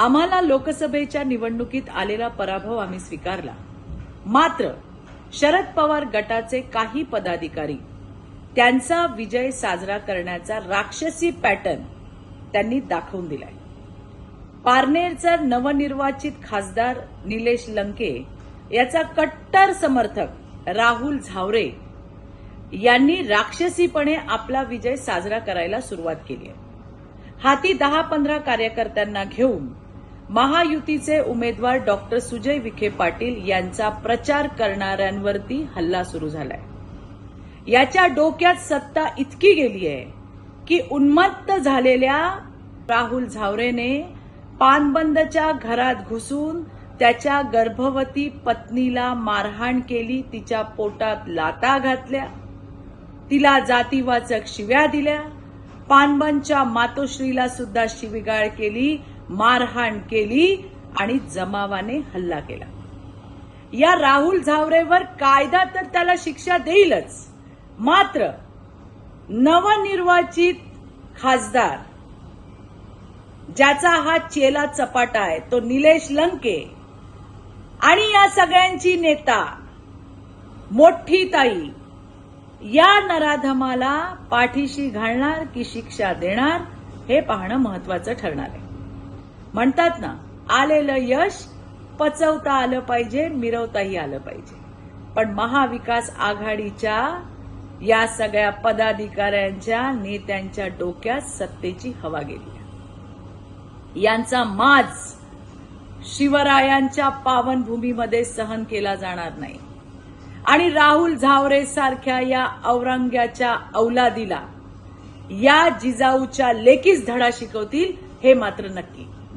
आम्हाला लोकसभेच्या निवडणुकीत आलेला पराभव आम्ही स्वीकारला. मात्र शरद पवार गटाचे काही पदाधिकारी त्यांचा विजय साजरा करण्याचा राक्षसी पॅटर्न त्यांनी दाखवून दिलाय. पारनेरचा नवनिर्वाचित खासदार निलेश लंके याचा कट्टर समर्थक राहुल झावरे यांनी राक्षसीपणे आपला विजय साजरा करायला सुरुवात केली आहे. हाती दहा पंधरा कार्यकर्त्यांना घेऊन महायुतीचे उमेदवार डॉक्टर सुजय विखे पाटील यांचा प्रचार करणाऱ्यांवरती हल्ला सुरू झालाय. याच्या डोक्यात सत्ता इतकी गेली आहे की उन्मत्त झालेल्या राहुल झावरेने पानबंदच्या घरात घुसून त्याच्या गर्भवती पत्नीला मारहाण केली तिच्या पोटात लाता घातल्या तिला जातीवाचक शिव्या दिल्या पानबनच्या मातोश्रीला सुद्धा शिविगाळ केली मारहाण केली आणि जमावाने हल्ला केला. या राहुल झावरेवर कायदा तर त्याला शिक्षा देईलच. मात्र नवनिर्वाचित खासदार ज्याचा हा चेला चपाटा आहे तो निलेश लंके आणि या सगळ्यांची नेता मोठी ताई या नराधमाला पाठीशी घालणार की शिक्षा देणार हे पाहणं महत्वाचं ठरणार आहे. म्हणतात ना आलेलं यश पचवता आलं पाहिजे मिरवताही आलं पाहिजे. पण महाविकास आघाडीच्या या सगळ्या पदाधिकाऱ्यांच्या नेत्यांच्या डोक्यात सत्तेची हवा गेली. यांचा माज शिवरायांच्या पावनभूमीमध्ये सहन केला जाणार नाही. आणि राहुल झावरे सारख्या या औरंग्याच्या औलादीला या जिजाऊच्या लेकीच धडा शिकवतील हे मात्र नक्की.